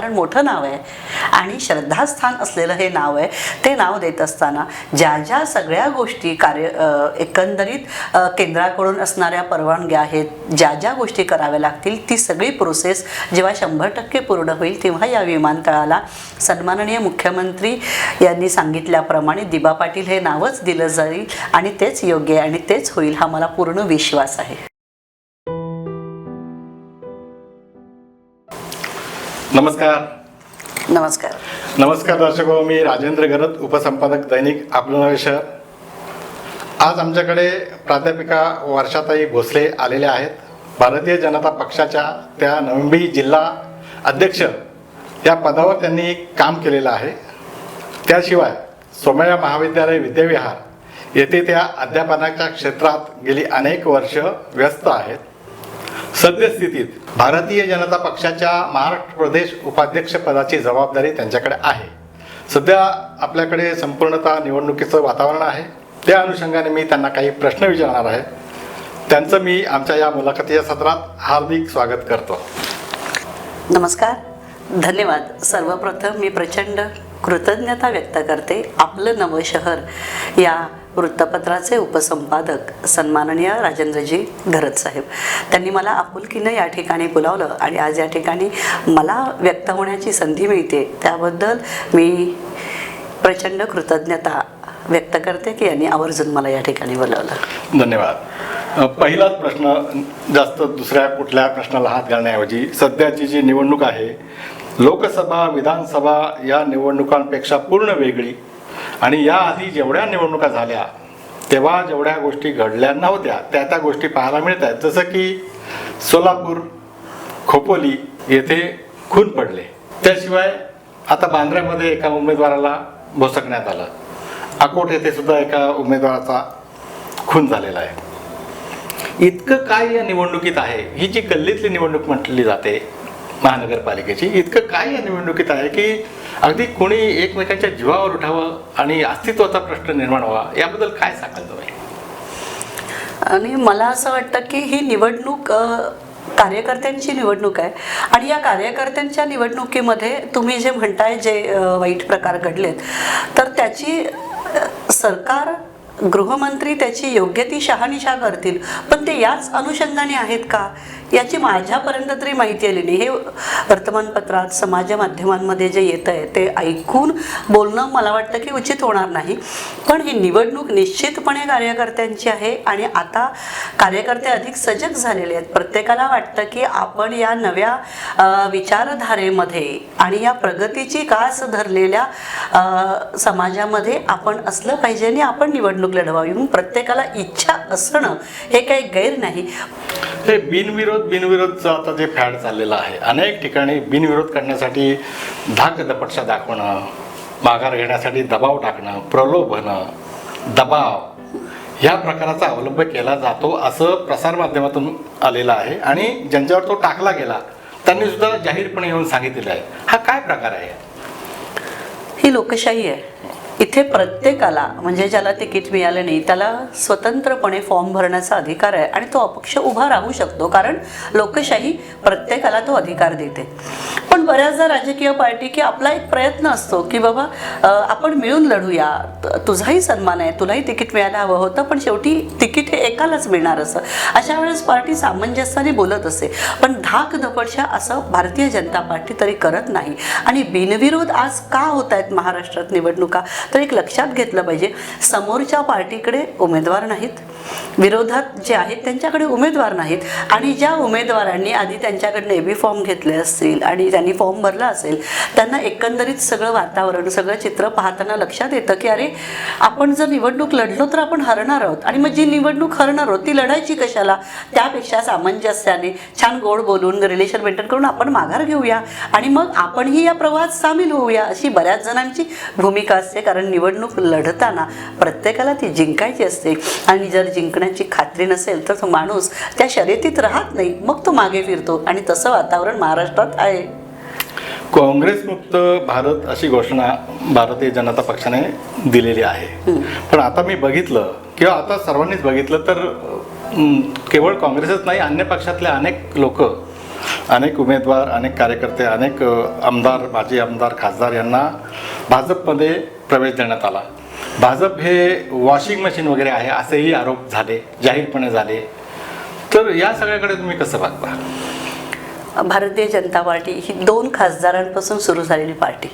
कारण मोठं नाव आहे. आणि श्रद्धास्थान असलेलं हे नाव आहे. ते नाव देत असताना ज्या ज्या सगळ्या गोष्टी कार्य एकंदरीत केंद्राकडून असणाऱ्या परवानग्या आहेत ज्या ज्या गोष्टी कराव्या लागतील ती सगळी प्रोसेस जेव्हा शंभर टक्के पूर्ण होईल तेव्हा या विमानतळाला सन्माननीय मुख्यमंत्री यांनी सांगितल्याप्रमाणे दिबा पाटील हे नावच दिलं जाईल आणि तेच योग्य आहे आणि तेच होईल हा मला पूर्ण विश्वास आहे. नमस्कार. नमस्कार. नमस्कार दर्शक मी राजेंद्र गरत उपसंपादक दैनिक आपलं नवे शहर. आज आमच्याकडे प्राध्यापिका वर्षाताई भोसले आलेल्या आहेत. भारतीय जनता पक्षाच्या त्या नवंबी जिल्हा अध्यक्ष या पदावर त्यांनी काम केलेलं आहे. त्याशिवाय सोमया महाविद्यालय विद्याविहार येथे त्या अध्यापनाच्या क्षेत्रात गेली अनेक वर्ष व्यस्त आहेत. सद्यस्थितीत भारतीय जनता पक्षाच्या महाराष्ट्र प्रदेश उपाध्यक्ष पदाची जबाबदारी त्यांच्याकडे आहे. सध्या आपल्याकडे संपूर्णतः निवडणुकीचं वातावरण आहे. त्या अनुषंगाने मी त्यांना काही प्रश्न विचारणार आहे. त्यांचं मी आमच्या या मुलाखतीच्या सत्रात हार्दिक स्वागत करतो. नमस्कार. धन्यवाद. सर्वप्रथम मी प्रचंड कृतज्ञता व्यक्त करते आपलं नवं शहर या वृत्तपत्राचे उपसंपादक सन्माननीय राजेंद्रजी घरत साहेब. त्यांनी मला आपुलकीनं या ठिकाणी बोलावलं आणि आज या ठिकाणी मला व्यक्त होण्याची संधी मिळते. त्याबद्दल मी प्रचंड कृतज्ञता व्यक्त करते की यांनी आवर्जून मला या ठिकाणी बोलावलं. धन्यवाद. पहिलाच प्रश्न जास्त दुसऱ्या कुठल्या प्रश्नाला हात घालण्याऐवजी सध्याची जी निवडणूक आहे लोकसभा विधानसभा या निवडणुकांपेक्षा पूर्ण वेगळी आणि याआधी जेवढ्या निवडणुका झाल्या तेव्हा जेवढ्या गोष्टी घडल्या नव्हत्या त्या त्या गोष्टी पाहायला मिळत आहेत. जसं की सोलापूर खोपोली येथे खून पडले. त्याशिवाय आता बांद्र्यामध्ये एका उमेदवाराला भोसकण्यात आलं. अकोट येथे सुद्धा एका उमेदवाराचा खून झालेला आहे. इतकं काय या निवडणुकीत आहे? ही जी गल्लीतली निवडणूक म्हटली जाते महानगरपालिकेची. इतकं काय या निवडणुकीत आहे की अगदी कोणी एकमेकांच्या जीवावर उठावं आणि अस्तित्वाचा प्रश्न निर्माण व्हावा याबद्दल काय सांगाल तुम्ही? आणि मला असं वाटतं की ही निवडणूक कार्यकर्त्यांची निवडणूक आहे. आणि या कार्यकर्त्यांच्या निवडणुकीमध्ये तुम्ही जे म्हणताय जे वाईट प्रकार घडलेत तर त्याची सरकार गृहमंत्री त्याची योग्य ती शहानिशा करतील. पण ते याच अनुषंगाने आहेत का? याची माझ्यापर्यंत तरी माहिती आली नाही. हे वर्तमानपत्रात समाज माध्यमांमध्ये जे येतं आहे ते ऐकून बोलणं मला वाटतं की उचित होणार नाही. पण ही निवडणूक निश्चितपणे कार्यकर्त्यांची आहे आणि आता कार्यकर्ते अधिक सजग झालेले आहेत. प्रत्येकाला वाटतं की आपण या नव्या विचारधारेमध्ये आणि या प्रगतीची कास धरलेल्या समाजामध्ये आपण असलं पाहिजे आणि आपण निवडणूक लढवावी. म्हणून प्रत्येकाला इच्छा असणं हे काही गैर नाही. हे बिनविरोध बिनविरोधचं आता जे फॅड चाललेलं आहे अनेक ठिकाणी बिनविरोध करण्यासाठी धाक दपटशा दाखवणं माघार घेण्यासाठी दबाव टाकणं प्रलोभनं दबाव ह्या प्रकाराचा अवलंब केला जातो असं प्रसारमाध्यमातून आलेलं आहे आणि ज्यांच्यावर तो टाकला गेला त्यांनी सुद्धा जाहीरपणे येऊन सांगितलेलं आहे. हा काय प्रकार आहे? ही लोकशाही आहे. इथे प्रत्येकाला म्हणजे ज्याला तिकीट मिळालं नाही त्याला स्वतंत्रपणे फॉर्म भरण्याचा अधिकार आहे आणि तो अपक्ष उभा राहू शकतो कारण लोकशाही प्रत्येकाला तो अधिकार देते. पण बऱ्याचदा राजकीय पार्टी की आपला एक प्रयत्न असतो की बाबा आपण मिळून लढूया तुझाही सन्मान आहे तुलाही तिकीट मिळायला हवं होतं पण शेवटी तिकीट हे एकालाच मिळणार असं. अशा वेळेस पार्टी सामंजस्याने बोलत असे पण धाक धपडशा असं भारतीय जनता पार्टी तरी करत नाही. आणि बिनविरोध आज का होत आहेत महाराष्ट्रात निवडणुका? तर एक लक्षात घेतलं पाहिजे. समोरच्या पार्टीकडे उमेदवार नाहीत. विरोधात जे आहेत त्यांच्याकडे उमेदवार नाहीत. आणि ज्या उमेदवारांनी आधी त्यांच्याकडनं एबी फॉर्म घेतले असतील आणि त्यांनी फॉर्म भरला असेल त्यांना एकंदरीत सगळं वातावरण सगळं चित्र पाहताना लक्षात येतं की अरे आपण जर निवडणूक लढलो तर आपण हरणार आहोत. आणि मग जी निवडणूक हरणार आहोत ती लढायची कशाला? त्यापेक्षा सामंजस्याने छान गोड बोलून रिलेशन मेंटेन करून आपण माघार घेऊया. आणि मग आपणही या प्रवाहात सामील होऊया अशी बऱ्याच जणांची भूमिका असते. कारण निवडणूक लढताना प्रत्येकाला ती जिंकायची असते. आणि जर जिंकण्याची खात्री नसेल तर तो माणूस त्या शर्यतीत राहत नाही. मग तो मागे फिरतो. आणि तसं वातावरण महाराष्ट्रात आहे. काँग्रेसमुक्त भारत अशी घोषणा भारतीय जनता पक्षाने दिलेली आहे. पण आता मी बघितलं किंवा आता सर्वांनीच बघितलं तर केवळ काँग्रेसच नाही अन्य पक्षातले अनेक लोक अनेक उमेदवार अनेक कार्यकर्ते अनेक आमदार माजी आमदार खासदार यांना भाजपमध्ये प्रवेश देण्यात आला. भाजप हे वॉशिंग मशीन वगैरे आहे असेही आरोप झाले जाहीरपणे झाले. तर या सगळ्याकडे तुम्ही कसं बघता? भारतीय जनता पार्टी ही दोन खासदारांपासून सुरू झालेली पार्टी.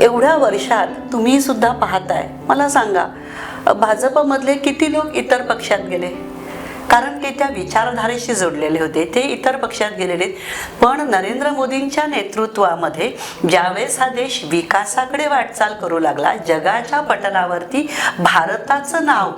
एवढ्या वर्षात तुम्ही सुद्धा पाहताय. मला सांगा भाजपमधले किती लोक इतर पक्षात गेले? कारण ते त्या विचारधारेशी जोडलेले होते. ते इतर पक्षात गेलेले पण नरेंद्र मोदींच्या नेतृत्वामध्ये ज्यावेळेस हा देश विकासाकडे वाटचाल करू लागला जगाच्या पटलावरती भारताचं नाव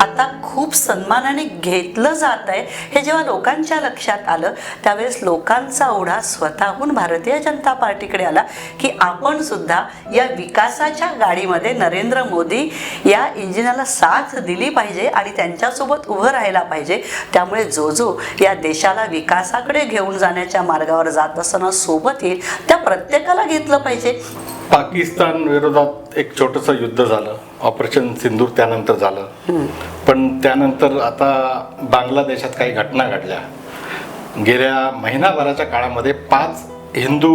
आता खूप सन्मानाने घेतलं जात आहे. हे जेव्हा लोकांच्या लक्षात आलं त्यावेळेस लोकांचा ओढा स्वतःहून भारतीय जनता पार्टीकडे आला की आपण सुद्धा या विकासाच्या गाडीमध्ये नरेंद्र मोदी या इंजिनाला साथ दिली पाहिजे आणि त्यांच्यासोबत उभं राहायला पाहिजे. त्यामुळे जो जो या देशाला विकासाकडे घेऊन जाण्याच्या मार्गावर जात असताना सोबत येईल त्या प्रत्येकाला घेतलं पाहिजे. पाकिस्तान विरोधात एक छोटंसं युद्ध झालं. ऑपरेशन सिंदूर त्यानंतर झालं. पण त्यानंतर आता बांगलादेशात काही घटना घडल्या. गेल्या महिनाभराच्या काळामध्ये पाच हिंदू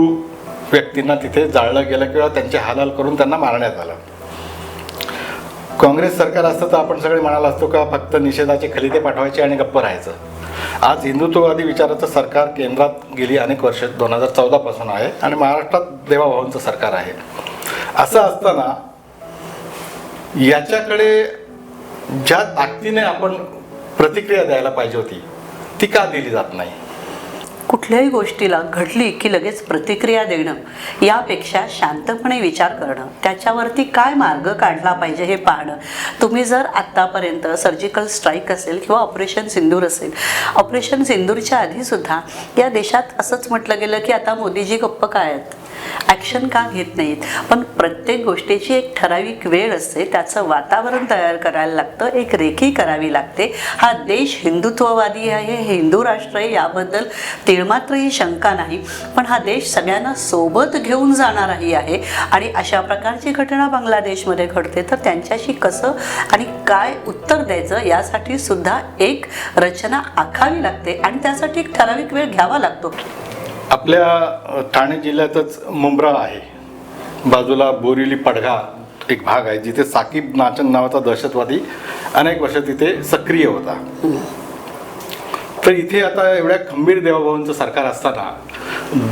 व्यक्तींना तिथे जाळलं गेलं किंवा त्यांचे हालहाल करून त्यांना मारण्यात आलं. काँग्रेस सरकार असतं तर आपण सगळे म्हणाला असतो का फक्त निषेधाचे खलिते पाठवायचे आणि गप्प राहायचं. आज हिंदुत्ववादी विचाराचं सरकार केंद्रात गेली अनेक वर्ष दोन हजार चौदापासून आहे आणि महाराष्ट्रात देवाभावांचं सरकार आहे. असं असताना याच्याकडे ज्या ताकदीने आपण प्रतिक्रिया द्यायला पाहिजे होती ती का दिली जात नाही? कुठल्याही गोष्टीला घडली की लगेच प्रतिक्रिया देणं यापेक्षा शांतपणे विचार करणं त्याच्यावरती काय मार्ग काढला पाहिजे हे पाहणं. तुम्ही जर आत्तापर्यंत सर्जिकल स्ट्राईक असेल किंवा ऑपरेशन सिंदूर असेल ऑपरेशन सिंदूरच्या आधीसुद्धा या देशात असंच म्हटलं गेलं की आता मोदीजी गप्प काय आहेत? ॲक्शन का घेत नाहीत. पण प्रत्येक गोष्टीची एक ठराविक वेळ असते. त्याचं वातावरण तयार करायला लागतं. एक रेखी करावी लागते. हा देश हिंदुत्ववादी आहे. हे हिंदू राष्ट्र आहे. याबद्दल तिळमात्रही शंका नाही. पण हा देश सगळ्यांना सोबत घेऊन जाणाराही आहे. आणि अशा प्रकारची घटना बांगलादेशमध्ये घडते. तर त्यांच्याशी कसं आणि काय उत्तर द्यायचं यासाठी सुद्धा एक रचना आखावी लागते. आणि त्यासाठी एक ठराविक वेळ घ्यावा लागतो. आपल्या ठाणे जिल्ह्यातच मुंब्रा आहे. बाजूला बोरिवली पडघा एक भाग आहे जिथे साकीब नाचन नावाचा दहशतवादी अनेक वर्ष तिथे सक्रिय होता. तर इथे आता एवढ्या खंबीर देवाभाऊंचं सरकार असताना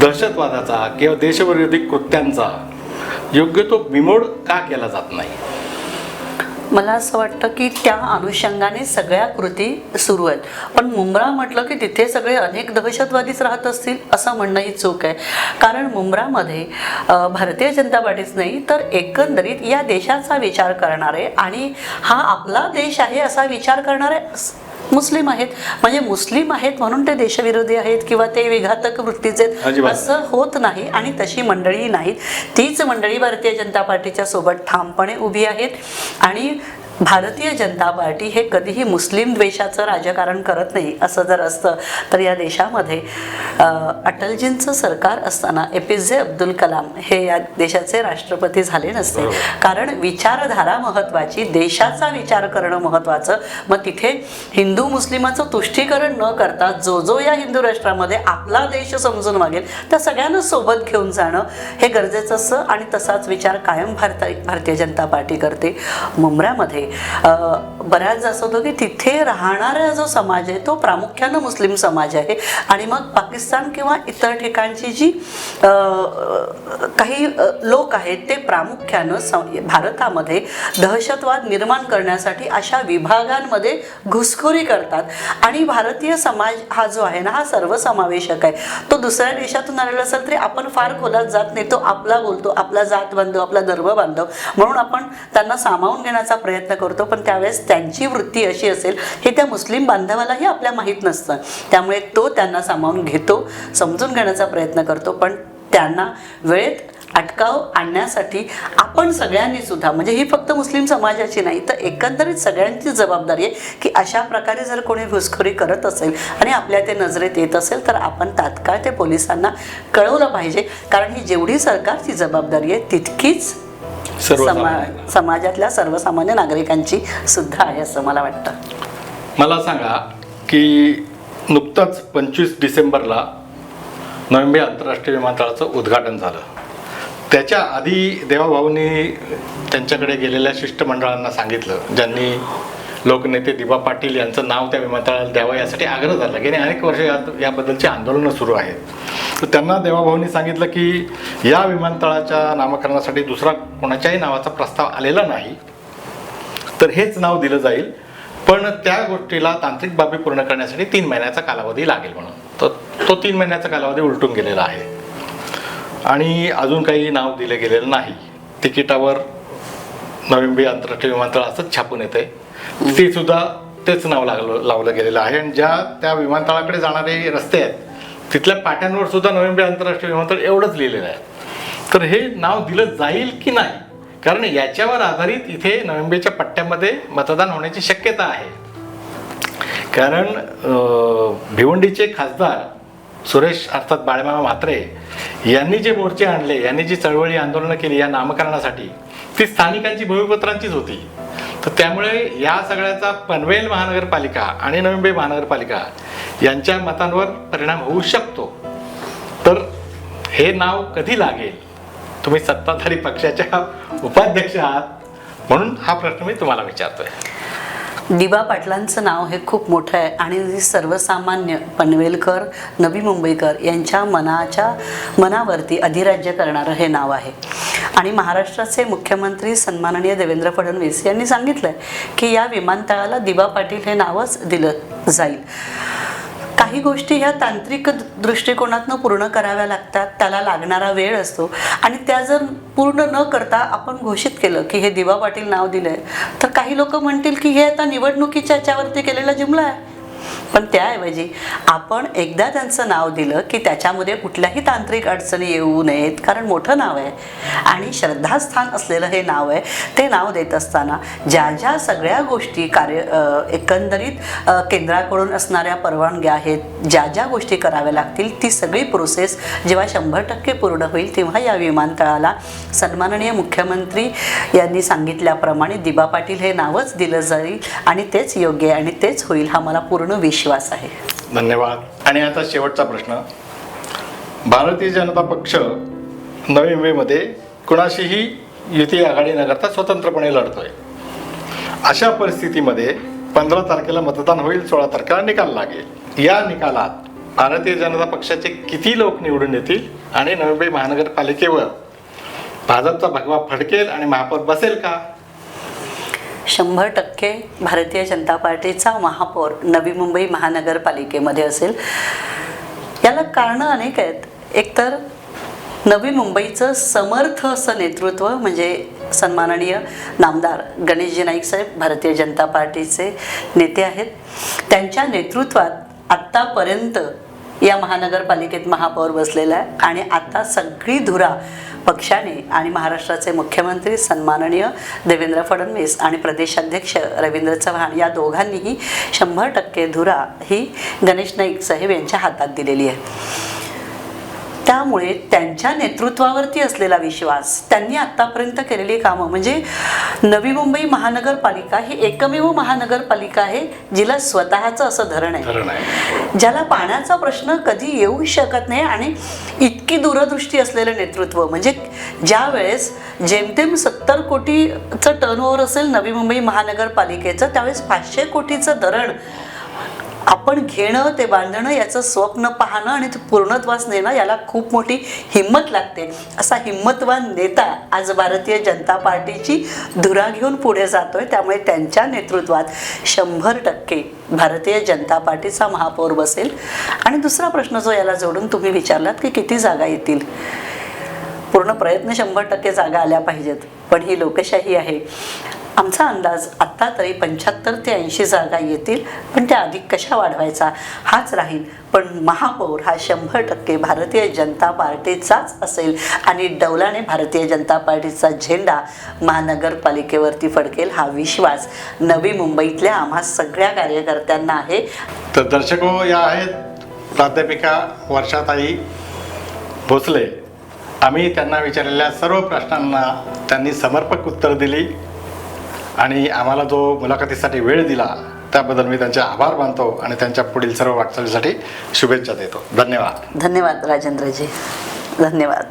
दहशतवादाचा किंवा देशविरोधी कृत्यांचा योग्य तो बिमोड का केला जात नाही? मला असं वाटतं की त्या अनुषंगाने सगळ्या कृती सुरू आहेत. पण मुंब्रा म्हटलं की तिथे सगळे अनेक दहशतवादीच राहत असतील असं म्हणणंही चूक आहे. कारण मुंब्रामध्ये भारतीय जनता पार्टीच नाही तर एकंदरीत या देशाचा विचार करणारे आणि हा आपला देश आहे असा विचार करणारे मुस्लिम आहेत. म्हणजे मुस्लिम आहेत म्हणून ते देशविरोधी आहेत किंवा ते विघातक वृत्तीचे. असं होत नाही आणि तशी मंडळी नाहीत तीच मंडळी भारतीय जनता पार्टीच्या सोबत ठामपणे उभी आहेत. आणि भारतीय जनता पार्टी हे कधीही मुस्लिम द्वेषाचं राजकारण करत नाही असं जर असतं तर या देशामध्ये अटलजींचं सरकार असताना ए पी जे अब्दुल कलाम हे या देशाचे राष्ट्रपती झाले नसते. कारण विचारधारा महत्त्वाची देशाचा विचार करणं महत्त्वाचं मग तिथे हिंदू मुस्लिमाचं तुष्टीकरण न करता जो जो या हिंदू राष्ट्रामध्ये आपला देश समजून मागेल त्या सगळ्यांना सोबत घेऊन जाणं हे गरजेचं असतं आणि तसाच विचार कायम भारत भारतीय जनता पार्टी करते मुंब्र्यामध्ये अं, बऱ्याचदा असं होतं की तिथे राहणारा जो समाज आहे तो प्रामुख्यानं मुस्लिम समाज आहे. आणि मग पाकिस्तान किंवा इतर ठिकाणची जी काही लोक आहेत ते प्रामुख्यानं भारतामध्ये दहशतवाद निर्माण करण्यासाठी अशा विभागांमध्ये घुसखोरी करतात. आणि भारतीय समाज हा जो आहे ना हा सर्वसमावेशक आहे. तो दुसऱ्या देशातून आलेला असेल तरी आपण फार खोलात जात नाही. तो आपला बोलतो आपला जात बांधव आपला धर्म बांधव. म्हणून आपण त्यांना सामावून घेण्याचा प्रयत्न करतो. पण त्यावेळेस त्यांची वृत्ती अशी असेल हे त्या मुस्लिम बांधवालाही आपल्या माहीत नसतं. त्यामुळे तो त्यांना सामावून घेतो. समजून घेण्याचा प्रयत्न करतो पण त्यांना वेळेत अटकाव आणण्यासाठी आपण सगळ्यांनी सुद्धा म्हणजे ही फक्त मुस्लिम समाजाची नाही तर एकंदरीत सगळ्यांची जबाबदारी आहे की अशा प्रकारे जर कोणी घुसखोरी करत असेल आणि आपल्या ते नजरेत येत असेल तर आपण तात्काळ ते पोलिसांना कळवलं पाहिजे. कारण ही जेवढी सरकारची जबाबदारी आहे तितकीच समा समाजातल्या सर्वसामान्य नागरिकांची सुद्धा आहे असं मला वाटतं. मला सांगा की नुकताच पंचवीस डिसेंबरला नोव्हेंबर आंतरराष्ट्रीय विमानतळाचं उद्घाटन झालं. त्याच्या आधी देवाभाऊंनी त्यांच्याकडे गेलेल्या शिष्टमंडळांना सांगितलं ज्यांनी लोकनेते दिबा पाटील यांचं नाव त्या विमानतळाला द्यावं यासाठी आग्रह झाला गेले अनेक वर्ष यात याबद्दलची आंदोलनं सुरू आहेत. तर त्यांना देवाभाऊंनी सांगितलं की या विमानतळाच्या नामकरणासाठी दुसरा कोणाच्याही नावाचा प्रस्ताव आलेला नाही तर हेच नाव दिलं जाईल. पण त्या गोष्टीला तांत्रिक बाबी पूर्ण करण्यासाठी तीन महिन्याचा कालावधी लागेल म्हणून. तर तो तीन महिन्याचा कालावधी उलटून गेलेला आहे. आणि अजून काही नाव दिलं गेलेलं नाही. तिकिटावर नवीन आंतरराष्ट्रीय विमानतळ असंच छापून येते ती सुद्धा तेच नाव लागलं लावलं गेलेलं आहे. आणि ज्या त्या विमानतळाकडे जाणारे रस्ते आहेत तिथल्या पाट्यांवर सुद्धा नवीन आंतरराष्ट्रीय विमानतळ एवढंच लिहिलेलं आहे. तर हे नाव दिलं जाईल की नाही? कारण याच्यावर आधारित इथे नोव्हेंबरच्या पट्ट्यामध्ये मतदान होण्याची शक्यता आहे. कारण भिवंडीचे खासदार सुरेश अर्थात बाळमामा म्हात्रे यांनी जे मोर्चे आणले यांनी जी चळवळी आंदोलनं केली या नामकरणासाठी ती स्थानिकांची भूमिपत्रांचीच होती. तर त्यामुळे या सगळ्याचा पनवेल महानगरपालिका आणि नवी मुंबई महानगरपालिका यांच्या मतांवर परिणाम होऊ शकतो. तर हे नाव कधी लागेल? तुम्ही सत्ताधारी पक्षाच्या उपाध्यक्ष आहात. म्हणून हा प्रश्न मी तुम्हाला विचारतोय. दिबा पाटलांचं नाव हे खूप मोठं आहे आणि सर्वसामान्य पनवेलकर नवी मुंबईकर यांच्या मनाच्या मनावरती अधिराज्य करणारं हे नाव आहे. आणि महाराष्ट्राचे मुख्यमंत्री सन्माननीय देवेंद्र फडणवीस यांनी सांगितलंय की या विमानतळाला दिबा पाटील हे नावच दिलं जाईल. काही गोष्टी ह्या तांत्रिक दृष्टिकोनातनं पूर्ण कराव्या लागतात त्याला लागणारा वेळ असतो. आणि त्या जर पूर्ण न करता आपण घोषित केलं की हे दिवा पाटील नाव दिलंय तर काही लोक म्हणतील की हे आता निवडणुकीच्या याच्यावरती केलेला जुमला आहे. पण त्याऐवजी आपण एकदा त्यांचं नाव दिलं की त्याच्यामध्ये कुठल्याही तांत्रिक अडचणी येऊ नयेत कारण मोठं नाव आहे. आणि श्रद्धास्थान असलेलं हे नाव आहे ते नाव देत असताना ज्या ज्या सगळ्या गोष्टी कार्य एकंदरीत केंद्राकडून असणाऱ्या परवानग्या आहेत ज्या ज्या गोष्टी कराव्या लागतील ती सगळी प्रोसेस जेव्हा शंभर टक्के पूर्ण होईल तेव्हा या विमानतळाला सन्माननीय मुख्यमंत्री यांनी सांगितल्याप्रमाणे दिबा पाटील हे नावच दिलं जाईल आणि तेच योग्य आहे आणि तेच होईल हा मला पूर्ण विश्वास आहे. धन्यवाद. आणि आता शेवटचा प्रश्न. भारतीय जनता पक्ष नवी मुंबईमध्ये कुणाशीही युती आघाडी न करता स्वतंत्रपणे लढतोय. अशा परिस्थितीमध्ये पंधरा तारखेला मतदान होईल सोळा तारखेला निकाल लागेल. या निकालात भारतीय जनता पक्षाचे किती लोक निवडून येतील आणि नवी मुंबई महानगरपालिकेवर भाजपचा भगवा फडकेल आणि महापौर बसेल का? शंभर टक्के भारतीय जनता पार्टीचा महापौर नवी मुंबई महानगरपालिकेमध्ये असेल. याला कारणं अनेक आहेत. एकतर नवी मुंबईचं समर्थ असं नेतृत्व म्हणजे सन्माननीय नामदार गणेशजी नाईक साहेब भारतीय जनता पार्टीचे नेते आहेत. त्यांच्या नेतृत्वात आत्तापर्यंत या महानगरपालिकेत महापौर बसलेला आहे. आणि आता सगळी धुरा पक्षाने आणि महाराष्ट्राचे मुख्यमंत्री सन्माननीय देवेंद्र फडणवीस आणि प्रदेशाध्यक्ष रवींद्र चव्हाण या दोघांनीही शंभर टक्के धुरा ही गणेश नाईक साहेब यांच्या हातात दिलेली आहे. त्यामुळे त्यांच्या नेतृत्वावरती असलेला विश्वास त्यांनी आत्तापर्यंत केलेली कामं म्हणजे नवी मुंबई महानगरपालिका ही एकमेव महानगरपालिका आहे जिला स्वतःचं असं धरण आहे. ज्याला पाण्याचा प्रश्न कधी येऊ शकत नाही आणि इतकी दूरदृष्टी असलेलं नेतृत्व म्हणजे ज्या वेळेस जेमतेम सत्तर कोटीचं टर्नओव्हर असेल नवी मुंबई महानगरपालिकेचं त्यावेळेस पाचशे कोटीचं धरण आपण घेणं ते बांधणं याचं स्वप्न पाहणं आणि ते पूर्णत्वास नेणं याला खूप मोठी हिंमत लागते. असा हिंमतवान नेता आज भारतीय जनता पार्टीची धुरा घेऊन पुढे जातोय त्यामुळे त्यांच्या नेतृत्वात शंभर टक्के भारतीय जनता पार्टीचा महापौर बसेल. आणि दुसरा प्रश्न जो याला जोडून तुम्ही विचारलात की किती जागा येतील? पूर्ण प्रयत्न शंभर टक्के जागा आल्या पाहिजेत पण ही लोकशाही आहे. आमचा अंदाज आत्ता तरी पंच्याहत्तर ते ऐंशी जागा येतील पण त्या अधिक कशा वाढवायचा हाच राहील. पण महापौर हा शंभर टक्के भारतीय जनता पार्टीचाच असेल आणि डौलाने भारतीय जनता पार्टीचा झेंडा महानगरपालिकेवरती फडकेल हा विश्वास नवी मुंबईतल्या आम्हा सगळ्या कार्यकर्त्यांना आहे. तर दर्शको या आहेत प्राध्यापिका वर्षाताई भोसले. आम्ही त्यांना विचारलेल्या सर्व प्रश्नांना त्यांनी समर्पक उत्तर दिली. आणि आम्हाला जो मुलाखतीसाठी वेळ दिला त्याबद्दल मी त्यांचे आभार मानतो आणि त्यांच्या पुढील सर्व वाटचालीसाठी शुभेच्छा देतो. धन्यवाद. धन्यवाद राजेंद्रजी. धन्यवाद.